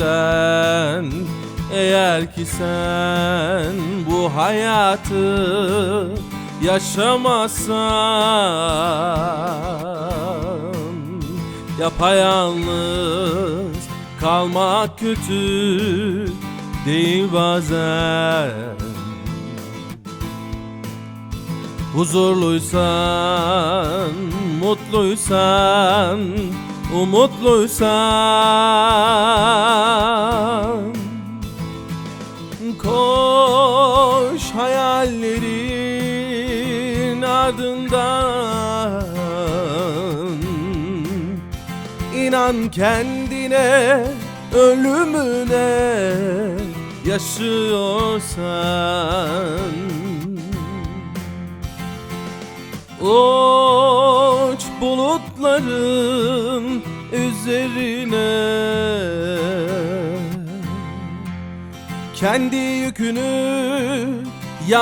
senden Eğer ki sen bu hayatı yaşamazsan Yapayalnız kalmak kötü değil bazen. Huzurluysan, mutluysan, umutluysan Koş hayallerin ardından. İnan kendine ölümüne yaşıyorsan. Uç bulutların üzerine Kendi yükünü yalnız